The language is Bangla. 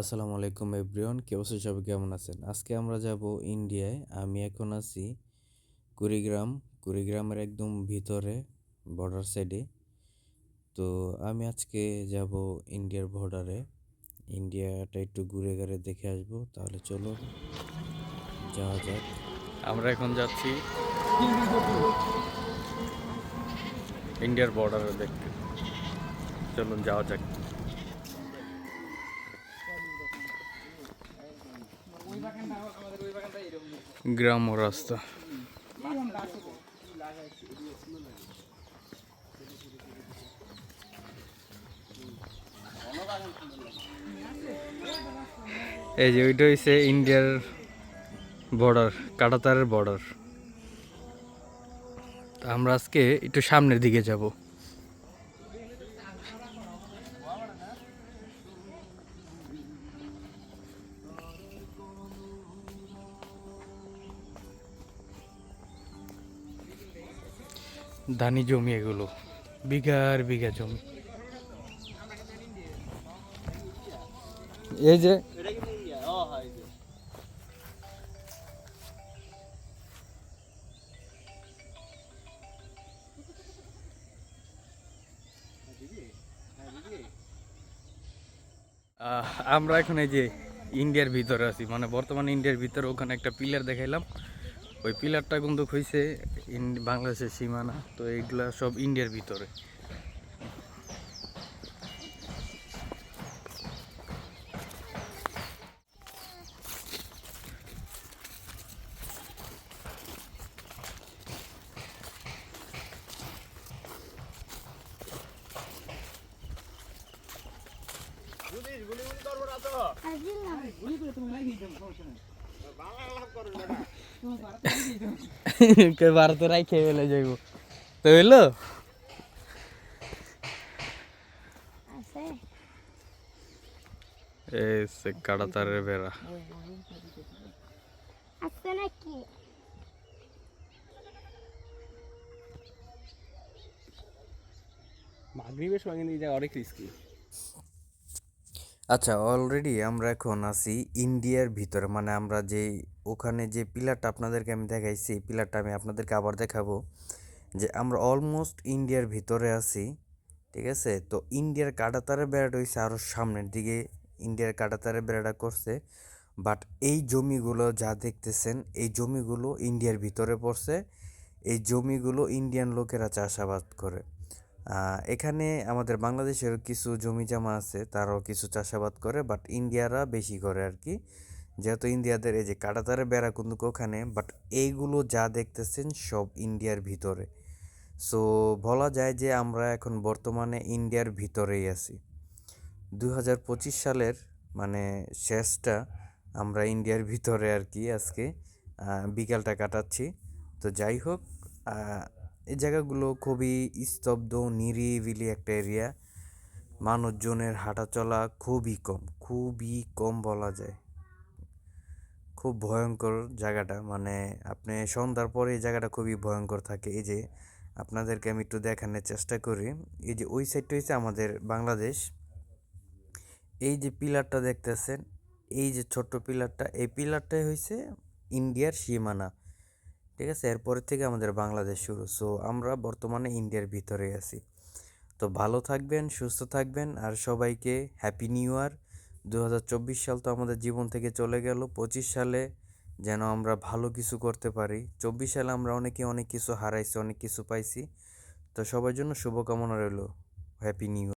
আসসালামু আলাইকুম এভরিওয়ান, কে অবশ্যই সবাই কেমন আছেন? আজকে আমরা যাব ইন্ডিয়ায়। আমি এখন আছি কুড়িগ্রাম। কুড়িগ্রামের একদম ভিতরে বর্ডার সাইডে তো আমি আজকে যাব ইন্ডিয়ার বর্ডারে ইন্ডিয়াটা একটু ঘুরে ঘুরে দেখে আসব। তাহলে চলো, যাওয়া যাক। আমরা এখন যাচ্ছি ইন্ডিয়ার বর্ডারে দেখতে। চলুন যাওয়া যাক। গ্রাম রাস্তা। এই যে ওইটা হইছে ইন্ডিয়ার বর্ডার কাটাতারের বর্ডার আমরা আজকে একটু সামনের দিকে যাব। ধানি জমি এগুলো। বিঘার বিঘা জমি। এই যে আমরা এখন এই যে ইন্ডিয়ার ভিতরে আছি। মানে বর্তমানে ইন্ডিয়ার ভিতরে ওখানে একটা পিলার দেখাইলাম। ওই পিলারটা কিন্তু হয়েছে বাংলাদেশের সীমানা তো এইগুলা সব ইন্ডিয়ার ভিতরে। কে ভারত রাই খেয়ে ফেলে যাইব। তো হইল? আছে এই সে কাটাতারের বেড়া। আছে নাকি? মাগরিবের সময় কিন্তু এই অনেক রিস্কি আচ্ছা অলরেডি আমরা এখন আছি ইন্ডিয়ার ভিতরে। মানে আমরা যে, ওখানে যে পিলারটা আপনাদেরকে আমি দেখাইছি এই পিলারটা আমি আপনাদেরকে আবার দেখাবো। যে আমরা অলমোস্ট ইন্ডিয়ার ভিতরে আছি, ঠিক আছে? তো ইন্ডিয়ার কাটাতারে বেড়াটা হয়েছে আরও সামনের দিকে। ইন্ডিয়ার কাটাতারে বেড়াটা করছে। বাট এই জমিগুলো যা দেখতেছেন, এই জমিগুলো ইন্ডিয়ার ভিতরে পড়ছে। এই জমিগুলো ইন্ডিয়ান লোকেরা চাষাবাদ করে। এখানে আমাদের বাংলাদেশের কিছু জমি জমা আছে, তারাও কিছু চাষাবাদ করে বাট ইন্ডিয়ারা বেশি করে আর কি যেহেতু ইন্ডিয়াদের এই যে কাটাতারের বেড়া কিন্তু ওখানে বাট এইগুলো যা দেখতেছেন সব ইন্ডিয়ার ভিতরে। সো বলা যায় যে আমরা এখন বর্তমানে ইন্ডিয়ার ভিতরেই আছি। দু হাজার পঁচিশ সালের মানে শেষটা আমরা ইন্ডিয়ার ভিতরে আর কি আজকে বিকালটা কাটাচ্ছি। তো যাই হোক এই জায়গাগুলো খুবই স্তব্ধ, নিরিবিলি একটা এরিয়া মানুষজনের হাঁটাচলা খুবই কম খুবই কম বলা যায়। খুব ভয়ঙ্কর জায়গাটা মানে আপনি সন্ধ্যার পরে এই জায়গাটা খুবই ভয়ঙ্কর থাকে। এই যে আপনাদেরকে আমি একটু দেখানোর চেষ্টা করি। এই যে ওই সাইডটা হচ্ছে আমাদের বাংলাদেশ। এই যে পিলারটা দেখতেছেন, এই যে ছোট্ট পিলারটা, এই পিলারটাই হয়েছে ইন্ডিয়ার সীমানা। ঠিক আছে? এরপর থেকে আমাদের বাংলাদেশ শুরু। সো আমরা বর্তমানে ইন্ডিয়ার ভিতরে আছি। তো ভালো থাকবেন, সুস্থ থাকবেন, আর সবাইকে হ্যাপি নিউ ইয়ার দু হাজার চব্বিশ সাল তো আমাদের জীবন থেকে চলে গেল। পঁচিশ সালে যেন আমরা ভালো কিছু করতে পারি। চব্বিশ সালে আমরা অনেকে অনেক কিছু হারাইছি, অনেক কিছু পাইছি। তো সবার জন্য শুভকামনা রইল। Happy new